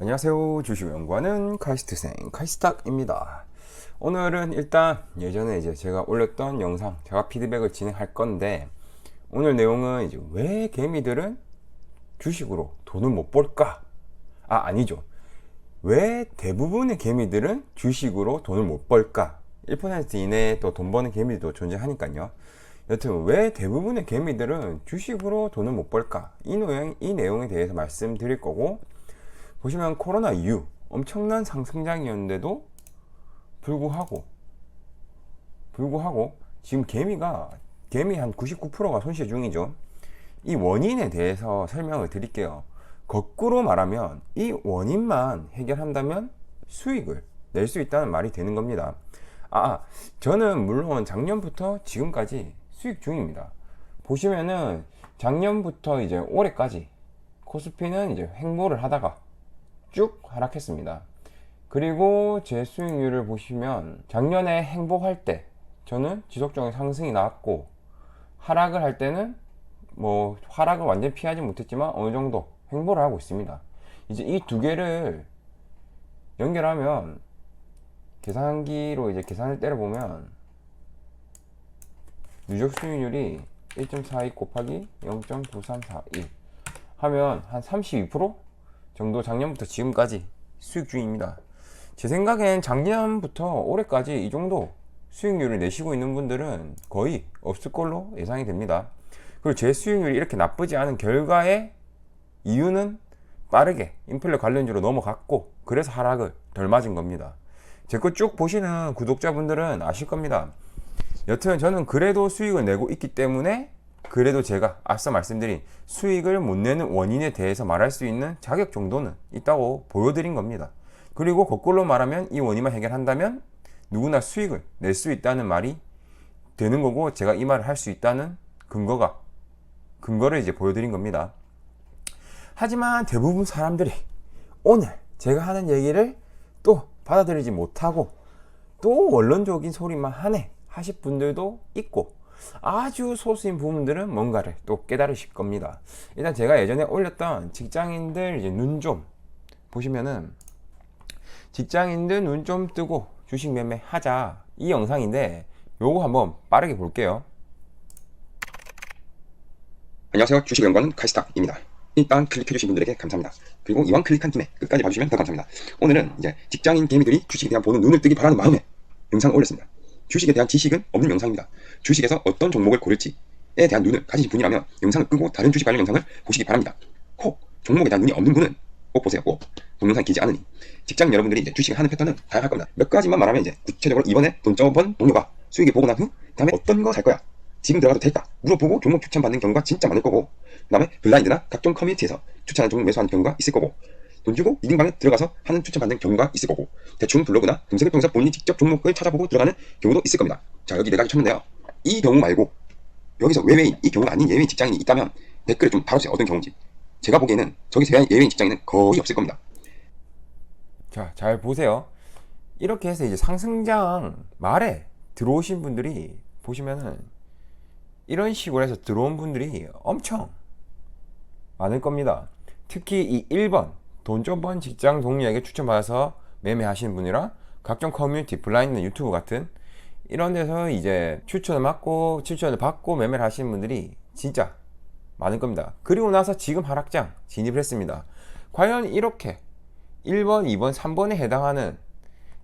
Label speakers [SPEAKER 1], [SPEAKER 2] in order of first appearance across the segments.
[SPEAKER 1] 안녕하세요. 주식연구하는 카이스트생 카이스탁입니다. 오늘은 일단 예전에 이제 제가 올렸던 영상, 제가 피드백을 진행할 건데 오늘 내용은 이제 왜 개미들은 주식으로 돈을 못 벌까? 아 아니죠. 왜 대부분의 개미들은 주식으로 돈을 못 벌까? 1% 이내에 또 돈 버는 개미도 존재하니까요. 여튼 왜 대부분의 개미들은 주식으로 돈을 못 벌까? 이 내용, 이 내용에 대해서 말씀드릴 거고 보시면 코로나 이후 엄청난 상승장이었는데도 불구하고 불구하고 지금 개미가 개미 한 99%가 손실 중이죠. 이 원인에 대해서 설명을 드릴게요. 거꾸로 말하면 이 원인만 해결한다면 수익을 낼 수 있다는 말이 되는 겁니다. 아, 저는 물론 작년부터 지금까지 수익 중입니다. 보시면은 작년부터 이제 올해까지 코스피는 이제 횡보를 하다가 쭉 하락했습니다. 그리고 제 수익률을 보시면 작년에 행복할 때 저는 지속적인 상승이 나왔고 하락을 할 때는 뭐 하락을 완전히 피하지 못했지만 어느 정도 횡보를 하고 있습니다. 이제 이 두 개를 연결하면 계산기로 이제 계산을 때려 보면 누적 수익률이 1.42 곱하기 0.9341 하면 한 32% 정도 작년부터 지금까지 수익 중입니다. 제 생각엔 작년부터 올해까지 이 정도 수익률을 내시고 있는 분들은 거의 없을 걸로 예상이 됩니다. 그리고 제 수익률이 이렇게 나쁘지 않은 결과의 이유는 빠르게 인플레 관련주로 넘어갔고 그래서 하락을 덜 맞은 겁니다. 제 거 쭉 보시는 구독자분들은 아실 겁니다. 여튼 저는 그래도 수익을 내고 있기 때문에 그래도 제가 앞서 말씀드린 수익을 못 내는 원인에 대해서 말할 수 있는 자격 정도는 있다고 보여드린 겁니다. 그리고 거꾸로 말하면 이 원인만 해결한다면 누구나 수익을 낼 수 있다는 말이 되는 거고 제가 이 말을 할 수 있다는 근거가 근거를 이제 보여드린 겁니다. 하지만 대부분 사람들이 오늘 제가 하는 얘기를 또 받아들이지 못하고 또 원론적인 소리만 하네 하실 분들도 있고 아주 소수인 부분들은 뭔가를 또 깨달으실 겁니다. 일단 제가 예전에 올렸던 직장인들 이제 눈 좀 보시면은 직장인들 눈 좀 뜨고 주식 매매 하자 이 영상인데 요거 한번 빠르게 볼게요.
[SPEAKER 2] 안녕하세요. 주식 연구하는 카이스탁입니다. 일단 클릭해주신 분들에게 감사합니다. 그리고 이왕 클릭한 김에 끝까지 봐주시면 더 감사합니다. 오늘은 이제 직장인 개미들이 주식에 대한 보는 눈을 뜨기 바라는 마음에 영상을 올렸습니다. 주식에 대한 지식은 없는 영상입니다. 주식에서 어떤 종목을 고를지에 대한 눈을 가지신 분이라면 영상을 끄고 다른 주식 관련 영상을 보시기 바랍니다. 혹 종목에 대한 눈이 없는 분은 꼭 보세요. 꼭 동영상이 길지 않으니 직장인 여러분들이 이제 주식을 하는 패턴은 다양할 겁니다. 몇 가지만 말하면 이제 구체적으로 이번에 돈 적어본 동료가 수익이 보고 난후 다음에 어떤 거 살 거야? 지금 들어가도 될까? 물어보고 종목 추천받는 경우가 진짜 많을 거고 그다음에 블라인드나 각종 커뮤니티에서 추천하는 종목 매수하는 경우가 있을 거고 돈 주고 리딩방에 들어가서 하는 추천 받는 경우가 있을 거고 대충 블로그나 검색을 통해서 본인이 직접 종목을 찾아보고 들어가는 경우도 있을 겁니다. 자 여기 네 가지 쳤는데요. 이 경우 말고 여기서 외외인 이 경우가 아닌 예외인 직장인이 있다면 댓글을 좀 달아주세요. 어떤 경우인지. 제가 보기에는 저기 예외인 직장인은 거의 없을 겁니다.
[SPEAKER 1] 자, 잘 보세요. 이렇게 해서 이제 상승장 말에 들어오신 분들이 보시면은 이런 식으로 해서 들어온 분들이 엄청 많을 겁니다. 특히 이 1번 돈 좀 번 직장 동료에게 추천받아서 매매하시는 분이랑 각종 커뮤니티, 블라인드 유튜브 같은 이런 데서 이제 추천을 받고 추천을 받고 매매를 하시는 분들이 진짜 많을 겁니다. 그리고 나서 지금 하락장 진입을 했습니다. 과연 이렇게 1번, 2번, 3번에 해당하는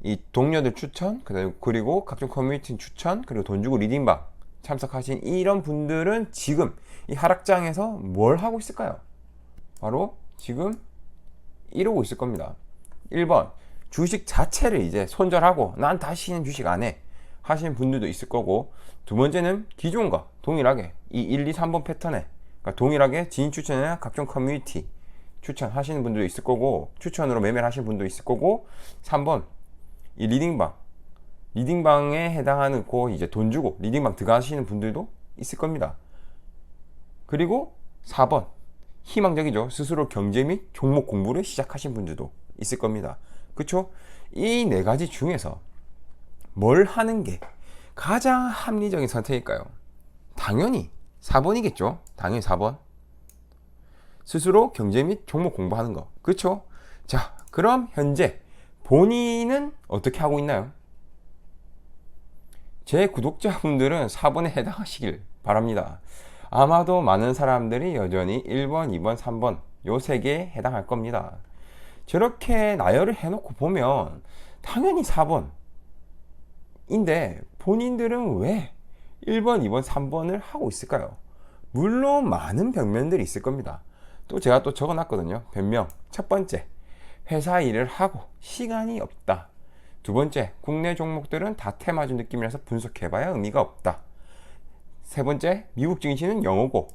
[SPEAKER 1] 이 동료들 추천, 그리고 각종 커뮤니티 추천, 그리고 돈 주고 리딩방 참석하신 이런 분들은 지금 이 하락장에서 뭘 하고 있을까요? 바로 지금 이러고 있을 겁니다. 1번 주식 자체를 이제 손절하고 난 다시는 주식 안 해 하시는 분들도 있을 거고 두 번째는 기존과 동일하게 이 1, 2, 3번 패턴에 그러니까 동일하게 지인 추천이나 각종 커뮤니티 추천하시는 분들도 있을 거고 추천으로 매매를 하시는 분도 있을 거고 3번 이 리딩방 리딩방에 해당하는 고 이제 돈 주고 리딩방 들어가시는 분들도 있을 겁니다. 그리고 4번 희망적이죠. 스스로 경제 및 종목 공부를 시작하신 분들도 있을 겁니다. 그렇죠? 이네 가지 중에서 뭘 하는 게 가장 합리적인 선택일까요? 당연히 4번이겠죠. 당연히 4번. 스스로 경제 및 종목 공부하는 거. 그렇죠? 자, 그럼 현재 본인은 어떻게 하고 있나요? 제 구독자분들은 4번에 해당하시길 바랍니다. 아마도 많은 사람들이 여전히 1번, 2번, 3번 요 세 개에 해당할 겁니다. 저렇게 나열을 해놓고 보면 당연히 4번인데 본인들은 왜 1번, 2번, 3번을 하고 있을까요? 물론 많은 변명들이 있을 겁니다. 또 제가 또 적어놨거든요. 변명. 첫 번째, 회사 일을 하고 시간이 없다. 두 번째, 국내 종목들은 다 테마주 느낌이라서 분석해봐야 의미가 없다. 세 번째, 미국 증시는 영어고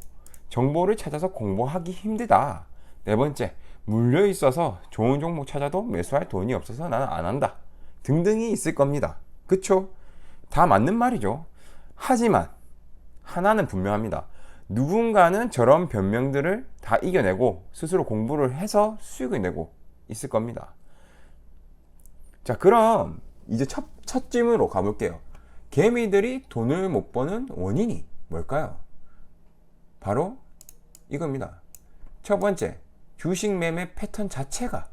[SPEAKER 1] 정보를 찾아서 공부하기 힘들다. 네 번째, 물려 있어서 좋은 종목 찾아도 매수할 돈이 없어서 나는 안 한다. 등등이 있을 겁니다. 그쵸? 다 맞는 말이죠. 하지만 하나는 분명합니다. 누군가는 저런 변명들을 다 이겨내고 스스로 공부를 해서 수익을 내고 있을 겁니다. 자, 그럼 이제 첫, 첫 질문으로 가볼게요. 개미들이 돈을 못 버는 원인이 뭘까요? 바로 이겁니다. 첫 번째, 주식 매매 패턴 자체가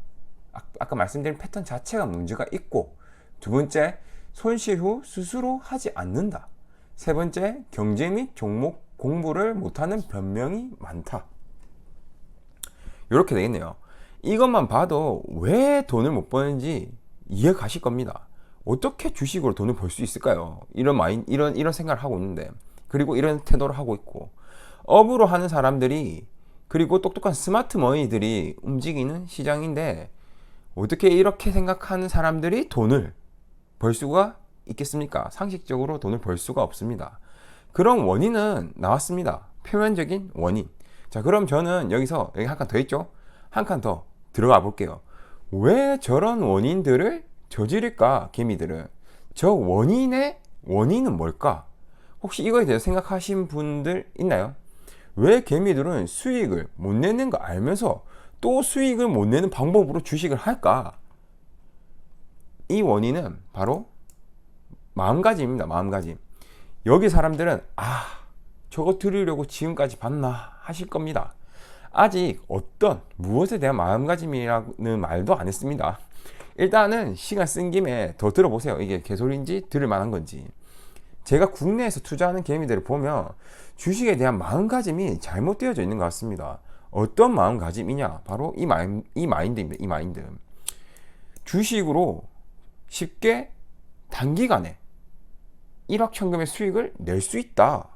[SPEAKER 1] 아- 아까 말씀드린 패턴 자체가 문제가 있고 두 번째, 손실 후 스스로 하지 않는다. 세 번째, 경제 및 종목 공부를 못하는 변명이 많다. 이렇게 되겠네요. 이것만 봐도 왜 돈을 못 버는지 이해 가실 겁니다. 어떻게 주식으로 돈을 벌 수 있을까요? 이런 마인, 이런, 이런 생각을 하고 있는데, 그리고 이런 태도를 하고 있고, 업으로 하는 사람들이, 그리고 똑똑한 스마트 머니들이 움직이는 시장인데, 어떻게 이렇게 생각하는 사람들이 돈을 벌 수가 있겠습니까? 상식적으로 돈을 벌 수가 없습니다. 그런 원인은 나왔습니다. 표면적인 원인. 자, 그럼 저는 여기서 여기 한 칸 더 있죠? 한 칸 더 들어가 볼게요. 왜 저런 원인들을 저지를까, 개미들은? 저 원인의 원인은 뭘까? 혹시 이거에 대해서 생각하신 분들 있나요? 왜 개미들은 수익을 못 내는 거 알면서 또 수익을 못 내는 방법으로 주식을 할까? 이 원인은 바로 마음가짐입니다. 마음가짐. 여기 사람들은 아 저거 들으려고 지금까지 봤나 하실 겁니다. 아직 어떤 무엇에 대한 마음가짐이라는 말도 안 했습니다. 일단은 시간 쓴 김에 더 들어보세요. 이게 개소리인지 들을 만한 건지. 제가 국내에서 투자하는 개미들을 보면 주식에 대한 마음가짐이 잘못되어져 있는 것 같습니다. 어떤 마음가짐이냐? 바로 이 마인, 이 마인드입니다. 이 마인드. 주식으로 쉽게 단기간에 1억 천금의 수익을 낼 수 있다.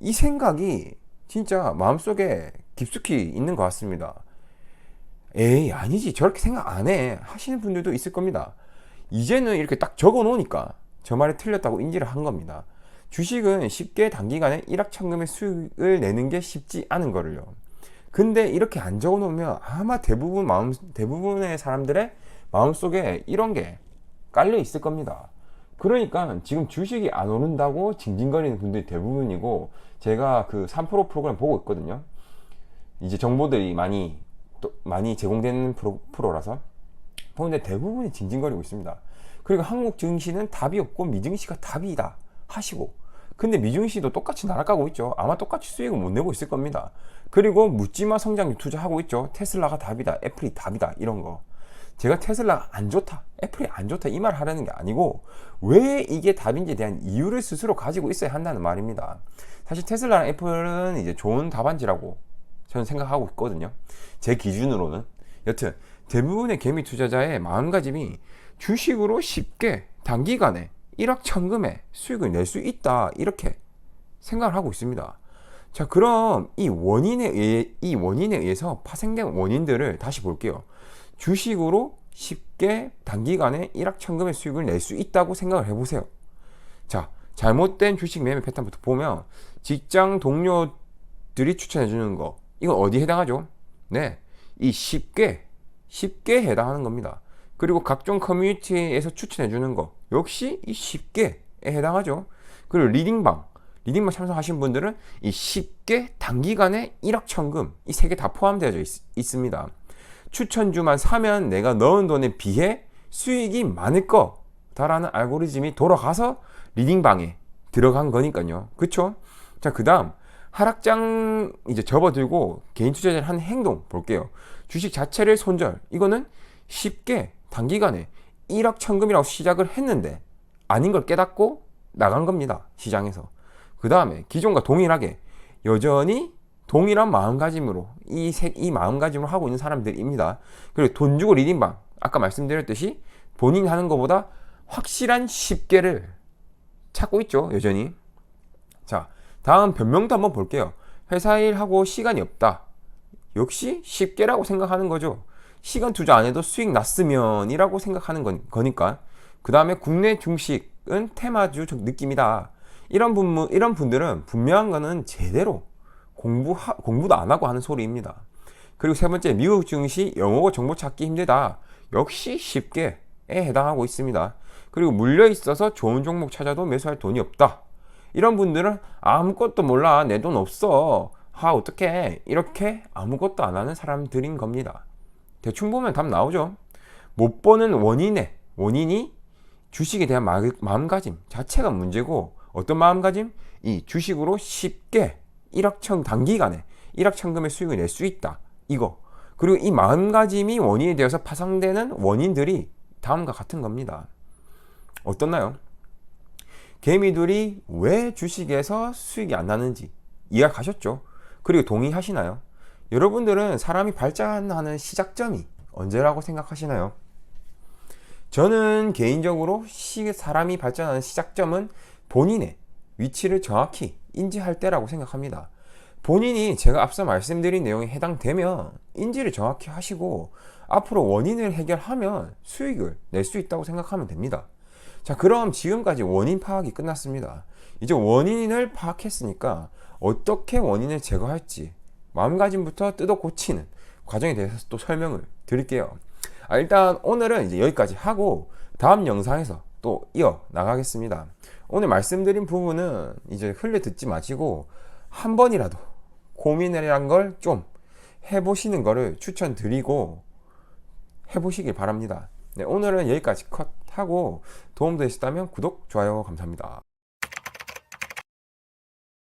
[SPEAKER 1] 이 생각이 진짜 마음속에 깊숙이 있는 것 같습니다. 에이, 아니지. 저렇게 생각 안 해. 하시는 분들도 있을 겁니다. 이제는 이렇게 딱 적어 놓으니까 저 말이 틀렸다고 인지를 한 겁니다. 주식은 쉽게 단기간에 1억 천금의 수익을 내는 게 쉽지 않은 거를요. 근데 이렇게 안 적어 놓으면 아마 대부분 마음, 대부분의 사람들의 마음속에 이런 게 깔려 있을 겁니다. 그러니까 지금 주식이 안 오른다고 징징거리는 분들이 대부분이고 제가 그 3 프로 프로그램 보고 있거든요. 이제 정보들이 많이 또 많이 제공되는 프로, 프로라서 보는데 대부분이 징징거리고 있습니다. 그리고 한국 증시는 답이 없고 미증시가 답이다 하시고 근데 미증시도 똑같이 날아가고 있죠. 아마 똑같이 수익을 못 내고 있을 겁니다. 그리고 묻지마 성장률 투자하고 있죠. 테슬라가 답이다, 애플이 답이다 이런 거. 제가 테슬라 안 좋다, 애플이 안 좋다 이 말 하려는 게 아니고 왜 이게 답인지에 대한 이유를 스스로 가지고 있어야 한다는 말입니다. 사실 테슬라랑 애플은 이제 좋은 답안지라고 저는 생각하고 있거든요. 제 기준으로는 여튼 대부분의 개미 투자자의 마음가짐이 주식으로 쉽게 단기간에 1억 천금의 수익을 낼 수 있다 이렇게 생각을 하고 있습니다. 자 그럼 이 원인에 의해 이 원인에 의해서 파생된 원인들을 다시 볼게요. 주식으로 쉽게 단기간에 1억 천금의 수익을 낼 수 있다고 생각을 해보세요. 자, 잘못된 주식 매매 패턴부터 보면 직장 동료들이 추천해주는 거, 이건 어디에 해당하죠? 네, 이 쉽게, 쉽게 해당하는 겁니다. 그리고 각종 커뮤니티에서 추천해 주는 거, 역시 이 쉽게에 해당하죠. 그리고 리딩방, 리딩방 참석하신 분들은 이 쉽게 단기간에 1억 천금, 이 세 개 다 포함되어 있, 있습니다. 추천주만 사면 내가 넣은 돈에 비해 수익이 많을 거다라는 알고리즘이 돌아가서 리딩방에 들어간 거니까요. 그쵸? 자, 그 다음, 하락장 이제 접어들고 개인 투자자를 한 행동 볼게요. 주식 자체를 손절. 이거는 쉽게 단기간에 1억 천금이라고 시작을 했는데 아닌 걸 깨닫고 나간 겁니다. 시장에서. 그 다음에 기존과 동일하게 여전히 동일한 마음가짐으로 이, 세, 이 마음가짐으로 하고 있는 사람들입니다. 그리고 돈 주고 리딩방 아까 말씀드렸듯이 본인이 하는 것보다 확실한 쉽게를 찾고 있죠. 여전히. 자, 다음 변명도 한번 볼게요. 회사 일하고 시간이 없다. 역시 쉽게라고 생각하는 거죠. 시간 투자 안 해도 수익 났으면이라고 생각하는 건, 거니까. 그 다음에 국내 중식은 테마주 느낌이다. 이런 분, 이런 분들은 분명한 거는 제대로 공부, 공부도 안 하고 하는 소리입니다. 그리고 세 번째, 미국 증시 영어고 정보 찾기 힘들다. 역시 쉽게에 해당하고 있습니다. 그리고 물려 있어서 좋은 종목 찾아도 매수할 돈이 없다. 이런 분들은 아무것도 몰라. 내 돈 없어. 하, 어떡해. 이렇게 아무것도 안 하는 사람들인 겁니다. 대충 보면 답 나오죠. 못 버는 원인에, 원인이 주식에 대한 마, 마음가짐 자체가 문제고, 어떤 마음가짐? 이 주식으로 쉽게 1억 천, 단기간에 1억 천금의 수익을 낼 수 있다. 이거. 그리고 이 마음가짐이 원인이 되어서 파생되는 원인들이 다음과 같은 겁니다. 어떻나요? 개미들이 왜 주식에서 수익이 안 나는지 이해 가셨죠? 그리고 동의하시나요? 여러분들은 사람이 발전하는 시작점이 언제라고 생각하시나요? 저는 개인적으로 시, 사람이 발전하는 시작점은 본인의 위치를 정확히 인지할 때라고 생각합니다. 본인이 제가 앞서 말씀드린 내용에 해당되면 인지를 정확히 하시고 앞으로 원인을 해결하면 수익을 낼 수 있다고 생각하면 됩니다. 자, 그럼 지금까지 원인 파악이 끝났습니다. 이제 원인을 파악했으니까 어떻게 원인을 제거할지 마음가짐부터 뜯어 고치는 과정에 대해서 또 설명을 드릴게요. 아, 일단 오늘은 이제 여기까지 하고 다음 영상에서 또 이어 나가겠습니다. 오늘 말씀드린 부분은 이제 흘려 듣지 마시고 한 번이라도 고민이란 걸좀 해보시는 거를 추천드리고 해보시길 바랍니다. 네, 오늘은 여기까지 컷 하고 도움되셨다면 구독, 좋아요 감사합니다.